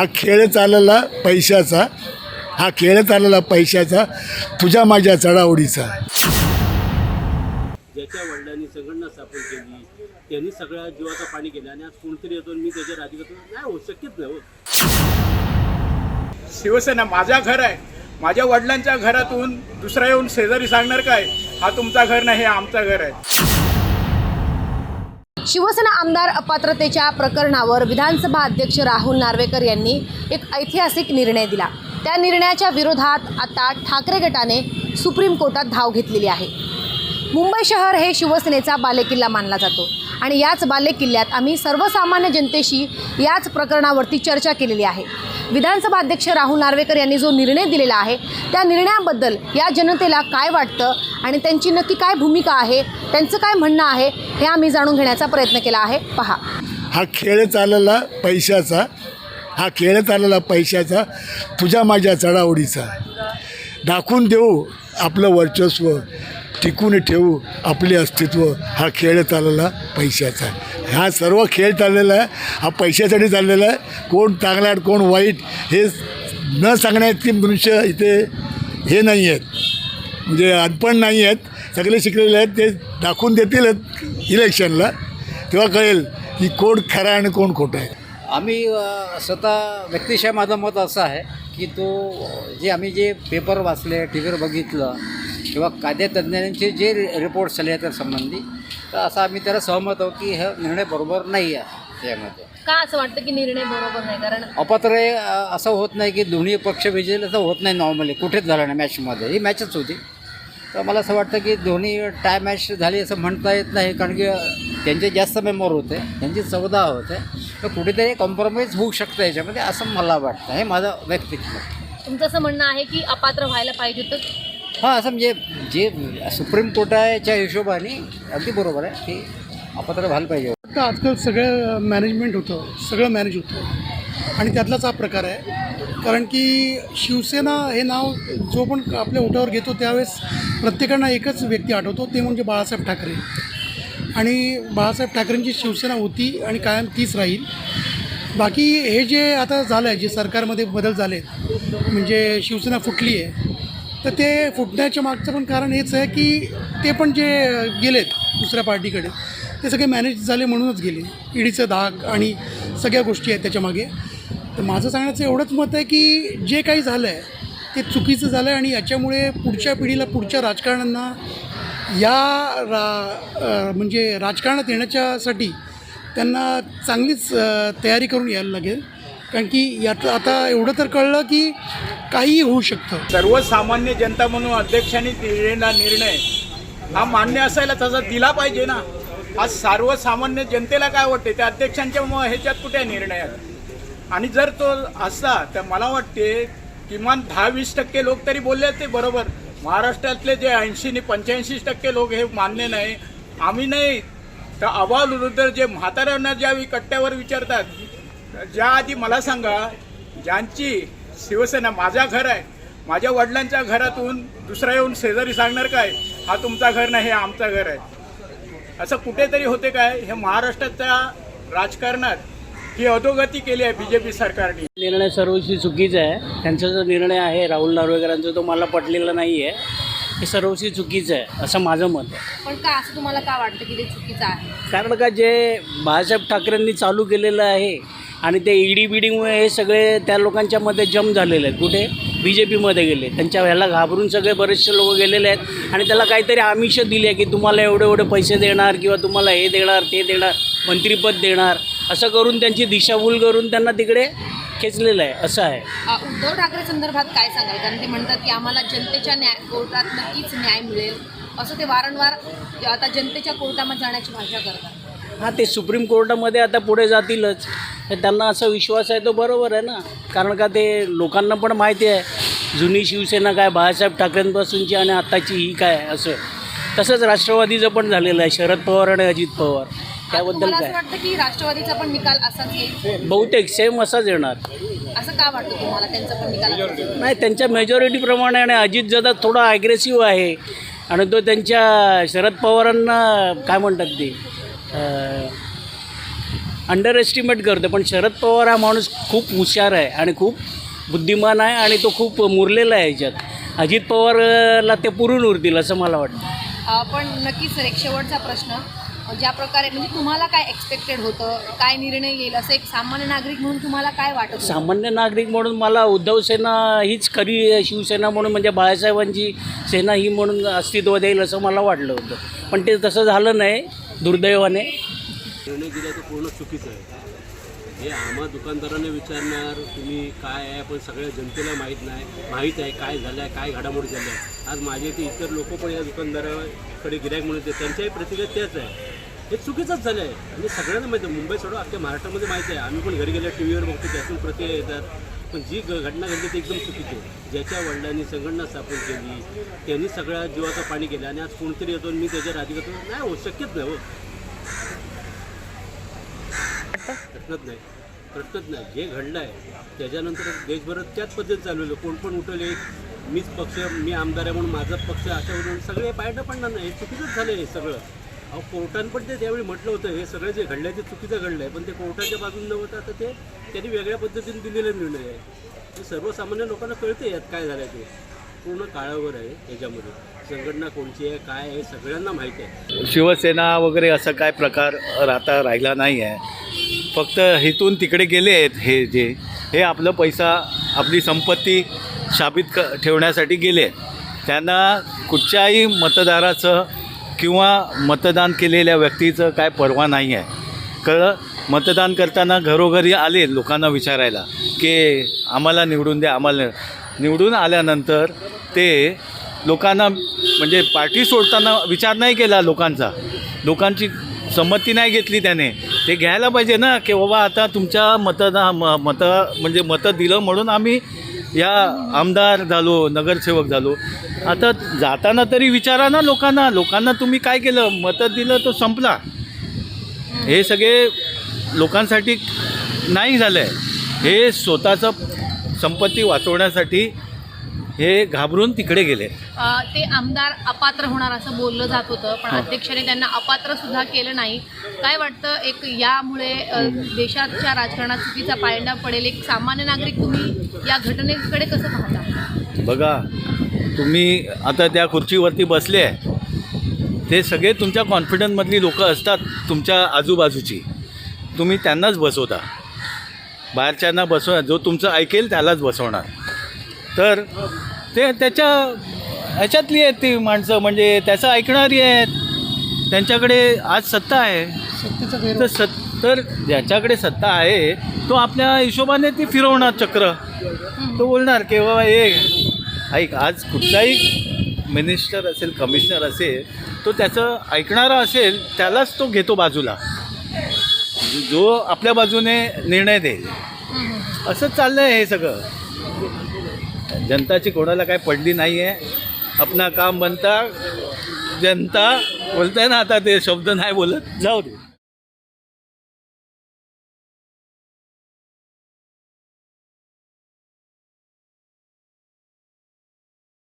हा खेळ चालला पैशाचा. हा खेळ चालला पैशाचा. तुझ्या माझ्या चढाओढीचा. ज्याच्या वडिलांनी संघटना स्थापन केली त्यांनी सगळ्या जीवाचं पाणी केलं आणि आज कोणतरी येतो आणि मी त्याच्या राजकारणात नाही हो शक्यच नाही हो. शिवसेना माझ्या घर आहे. माझ्या वडिलांच्या घरातून दुसरा येऊन शेजारी सांगणार काय? हा तुमचा घर नाही हे आमचं घर आहे. शिवसेना आमदार अपात्रतेच्या प्रकरणावर विधानसभा अध्यक्ष राहुल नार्वेकर यांनी एक ऐतिहासिक निर्णय दिला. त्या निर्णयाच्या विरोधात आता ठाकरे गटाने सुप्रीम कोर्टात धाव घेतलेली आहे. मुंबई शहर हे शिवसेनेचा बालेकिल्ला मानला जातो आणि याच बालेकिल्ल्यात आम्ही सर्वसामान्य जनतेशी याच प्रकरणावरती चर्चा केलेली आहे. विधानसभा अध्यक्ष राहुल नार्वेकर यांनी जो निर्णय दिलेला आहे त्या निर्णयाबद्दल या जनतेला काय वाटतं आणि त्यांची नक्की काय भूमिका आहे त्यांचं काय म्हणणं आहे हे आम्ही जाणून घेण्याचा प्रयत्न केला आहे. पहा. हा खेळ चालला पैशाचा हा खेळ चालला पैशाचा तुझ्या माझ्या चढावडीचा दाखवून देऊ आपलं वर्चस्व टिकून ठेवू आपले अस्तित्व हा खेळ चाललेला पैशाचा. हा सर्व खेळ चाललेला आहे. हा पैशासाठी चाललेला आहे. कोण चांगला आहे कोण वाईट हे न सांगण्याची मनुष्य इथे हे नाही आहेत. म्हणजे अनपण नाही आहेत. सगळे शिकलेले आहेत. ते दाखवून देतीलच इलेक्शनला तेव्हा कळेल की कोण खरा आणि कोण खोटं आहे. आम्ही स्वतः व्यक्तिशः माझं मत असं आहे की तो जे आम्ही जे पेपर वाचले टी व्हीवर बघितलं किंवा कायदेतज्ञांचे जे रिपोर्ट्स आले त्या संबंधी तर असं आम्ही त्याला सहमत आहोत की हा निर्णय बरोबर नाही आहे यामध्ये. का असं वाटतं की निर्णय बरोबर नाही? कारण अपात्र असं होत नाही की दोन्ही पक्ष विजयला असं होत नाही नॉर्मली कुठेच झालं नाही मॅचमध्ये ही मॅचच होती. तर मला असं वाटतं की दोन्ही टाय मॅच झाली असं म्हणता येत नाही कारण की त्यांचे जास्त मेंबर होते त्यांची चौदा होते. तर कुठेतरी कॉम्प्रोमाइज होऊ शकतं याच्यामध्ये असं मला वाटतं. हे माझं वैयक्तिक मत तुमचं असं म्हणणं आहे की अपात्र व्हायला पाहिजे तर हां असं म्हणजे जे सुप्रीम कोर्टाच्या हिशोबाने अगदी बरोबर आहे की अपात्र व्हायला पाहिजे. आता आजकाल सगळं मॅनेजमेंट होतं सगळं मॅनेज होतं. आणि त्यातलाच हा प्रकार आहे. कारण की शिवसेना हे नाव जो पण आपल्या ओठावर घेतो त्यावेळेस प्रत्येकांना एकच व्यक्ती आठवतो ते म्हणजे बाळासाहेब ठाकरे. आणि बाळासाहेब ठाकरेंची शिवसेना होती आणि कायम तीच राहील. बाकी हे जे आता झालं आहे जे सरकारमध्ये बदल झाले म्हणजे शिवसेना फुटली आहे तर ते फुटण्याच्या मागचं पण कारण हेच आहे की ते पण जे गेलेत दुसऱ्या पार्टीकडे ते सगळे मॅनेज झाले म्हणूनच गेले. ईडीचं धाक आणि सगळ्या गोष्टी आहेत त्याच्यामागे तर माझं सांगण्याचं एवढंच मत आहे की जे काही झालं आहे ते चुकीचं झालं आहे आणि याच्यामुळे पुढच्या पिढीला पुढच्या राजकारण्यांना या रा म्हणजे राजकारणात येण्याच्यासाठी त्यांना चांगलीच तयारी करून यायला लागेल. कारण की यात आता एवढं तर कळलं की काहीही होऊ शकतं. सर्वसामान्य जनता म्हणून अध्यक्षांनी दिलेला निर्णय हा मान्य असायला तसा दिला पाहिजे ना. आज सर्वसामान्य जनतेला काय वाटते त्या अध्यक्षांच्या मग ह्याच्यात कुठे आहे आणि जर तो असता तर मला वाटते किमान दहा वीस टक्के लोक तरी बोलले ते बरोबर. महाराष्ट्रातले जे ऐंशी पंच्याऐंशी टक्के लोक हे मान्य नाही आम्ही नाही. तर अहवाल वृद्ध जे म्हाताऱ्यांना ज्या कट्ट्यावर विचारतात ज्या आधी मला सांगा ज्यांची शिवसेना माझा घर आहे माझ्या वडिलांच्या घरातून दुसरा येऊन शेजारी सांगणार काय हा तुमचा घर नाही हे आमचं घर आहे. असं कुठेतरी होते काय? हे महाराष्ट्राच्या राजकारणात ही अधोगती केली आहे बी जे पी सरकारने. निर्णय सर्वस्वी चुकीचा आहे. त्यांचा जो निर्णय आहे राहुल नार्वेकरांचा तो मला पटलेला नाही आहे हे सर्वस्वी चुकीचं आहे असं माझं मत आहे. पण का असं तुम्हाला का वाटतं की ते चुकीचं आहे? कारण का जे बाळासाहेब ठाकरेंनी चालू केलेलं आहे आणि ते ईडी बीडीमुळे हे सगळे त्या लोकांच्या मध्ये जम झालेले आहेत. कुठे? बी जे पीमध्ये गेले. त्यांच्या ह्याला घाबरून सगळे बरेचसे लोक गेलेले आहेत आणि त्याला काहीतरी आमिष दिली आहे की तुम्हाला एवढे एवढे पैसे देणार किंवा तुम्हाला हे देणार ते देणार मंत्रिपद देणार. असं करून त्यांची दिशाभूल करून त्यांना तिकडे खेचलेलं आहे असं आहे. अ, उद्धव ठाकरे संदर्भात काय सांगाल? कारण ते म्हणतात की आम्हाला जनतेच्या न्याय कोर्टात नक्कीच न्याय मिळेल. असं ते वारंवार आता जनतेच्या कोर्टामध्ये जाण्याची भाषा करतात. हां ते सुप्रीम कोर्टामध्ये आता पुढे जातीलच. तर त्यांना असा विश्वास आहे तो बरोबर आहे ना. कारण का ते लोकांना पण माहिती आहे जुनी शिवसेना काय बाळासाहेब ठाकरेंपासूनची आणि आत्ताची ही काय असं. तसंच राष्ट्रवादीचं पण झालेलं आहे शरद पवार आणि अजित पवार. त्याबद्दल काय? वाटतं की राष्ट्रवादीचा पण निकाल असाच येईल? बहुतेक सेम असाच येणार. असं का वाटतं तुम्हाला? त्यांचा पण निकाल? नाही त्यांच्या मेजॉरिटीप्रमाणे आणि अजित दादा थोडा ॲग्रेसिव्ह आहे. आणि तो त्यांच्या शरद पवारांना काय म्हणतात ते अंडर एस्टिमेट करतो पण शरद पवार हा माणूस खूप हुशार आहे आणि खूप बुद्धिमान आहे आणि तो खूप मुरलेला आहे ह्याच्यात अजित पवारला ते पुरून उरतील असं मला वाटतं. पण नक्कीच सर एक शेवटचा प्रश्न. ज्या प्रकारे म्हणजे तुम्हाला काय एक्सपेक्टेड होतं काय निर्णय येईल असं एक सामान्य नागरिक म्हणून तुम्हाला काय वाटत? सामान्य नागरिक म्हणून मला उद्धव सेना हीच खरी शिवसेना म्हणून म्हणजे बाळासाहेबांची सेना ही म्हणून अस्तित्व देईल असं मला वाटलं होतं. पण ते तसं झालं नाही दुर्दैवाने. निर्णय दिला तो पूर्ण चुकीचं आहे. हे आम्हा दुकानदारांना विचारणार तुम्ही काय आहे पण सगळ्या जनतेला माहीत नाही माहीत आहे काय झालं आहे काय घडामोडी झाल्या. आहे आज माझे ते इतर लोक पण या दुकानदाराकडे गिरायक म्हणून त्यांच्याही प्रतिक्रिया त्याच आहे. हे चुकीचंच झालं आहे म्हणजे आणि सगळ्यांना माहिती आहे मुंबई सोडून अख्ख्या महाराष्ट्रामध्ये माहिती आहे. आम्ही पण घरी गेल्या टी व्हीवर बघतो त्यातून प्रतिक्रिया येतात. पण जी घ- घटना घडली ती एकदम चुकीची आहे. ज्याच्या वडिलांनी संघटना स्थापन केली त्यांनी सगळ्या जीवाचं पाणी केलं आणि आज कोणतरी येतो आणि मी त्याच्या राजी करतो. नाही हो शक्यच नाही हो. प्रश्नच नाही. प्रश्नच नाही. जे घडलं आहे त्याच्यानंतर देशभरात त्याच पद्धती चालवलं कोण पण उठवले मीच पक्ष मी आमदार आहे म्हणून माझा पक्ष अशावरून सगळे पायटं पडणार नाही. चुकीचंच झालं हे सगळं. अहो कोर्टानं पण ते त्यावेळी म्हटलं होतं हे सगळं जे घडलं आहे ते चुकीचं घडलं आहे पण ते कोर्टाच्या बाजून न होता तर ते त्यांनी वेगळ्या पद्धतीने दिलेले निर्णय आहे. ते सर्वसामान्य लोकांना कळते यात काय झालं ते. पूर्ण काळावर आहे याच्यामध्ये. संघटना कोणची आहे काय आहे सगळ्यांना माहीत आहे. शिवसेना वगैरे असा काय प्रकार राहता राहिला नाही आहे. फक्त इथून तिकडे गेले आहेत हे जे. हे आपलं पैसा आपली संपत्ती शाबित क ठेवण्यासाठी गेले आहेत. त्यांना कुठच्याही मतदाराचं किंवा मतदान केलेल्या व्यक्तीचं काय परवा नाही आहे. कळलं? मतदान करताना घरोघरी आले लोकांना विचारायला की आम्हाला निवडून द्या. आम्हाला निवडून आल्यानंतर ते लोकांना म्हणजे पार्टी सोडताना विचार नाही केला लोकांचा. लोकांची संमती नाही घेतली त्याने. ते घ्यायला पाहिजे ना की बाबा आता तुमच्या मतदा म मत म्हणजे मतं दिलं म्हणून आम्ही या आमदार झालो नगरसेवक झालो. आता जाताना तरी विचारा ना लोकांना. लोकांना तुम्ही काय केलं? मतं दिलं तो संपला. हे सगळे लोकांसाठी नाही झालं आहे हे स्वतःचं संपत्ती वाचवण्यासाठी हे घाबरून तिकडे गेले. अ, ते आमदार अपात्र होणार असं बोललं जात होतं पण अध्यक्षाने त्यांना अपात्र सुद्धा केलं नाही. काय वाटतं एक यामुळे अ, देशाच्या राजकारणात चुकीचा पायंडा पडेल? एक सामान्य नागरिक तुम्ही या घटनेकडे कसं पाहता? बघा तुम्ही आता त्या खुर्चीवरती बसले आहे. ते सगळे तुमच्या कॉन्फिडन्समधली लोकं असतात तुमच्या आजूबाजूची. तुम्ही त्यांनाच बसवता. बाहेरच्यांना बसव जो तुमचं ऐकेल त्यालाच बसवणार. तर ते त्याच्या ह्याच्यातली आहेत ती माणसं म्हणजे त्याचं ऐकणारी आहेत. त्यांच्याकडे आज सत्ता आहे. तर सत तर ज्याच्याकडे सत्ता आहे तो आपल्या हिशोबाने ती फिरवणार चक्र. तो बोलणार की बाबा हे ऐक आज कुठलाही मिनिस्टर असेल कमिशनर असेल तो त्याचं ऐकणारा असेल त्यालाच तो घेतो बाजूला. जो आपल्या बाजूने निर्णय देईल. असंच चाललं आहे हे सगळं. जनताची कोणाला काय पडली नाही आहे अपना काम बनता जनता बोलताय ना आता ते शब्द नाही बोलत. जाऊ दे.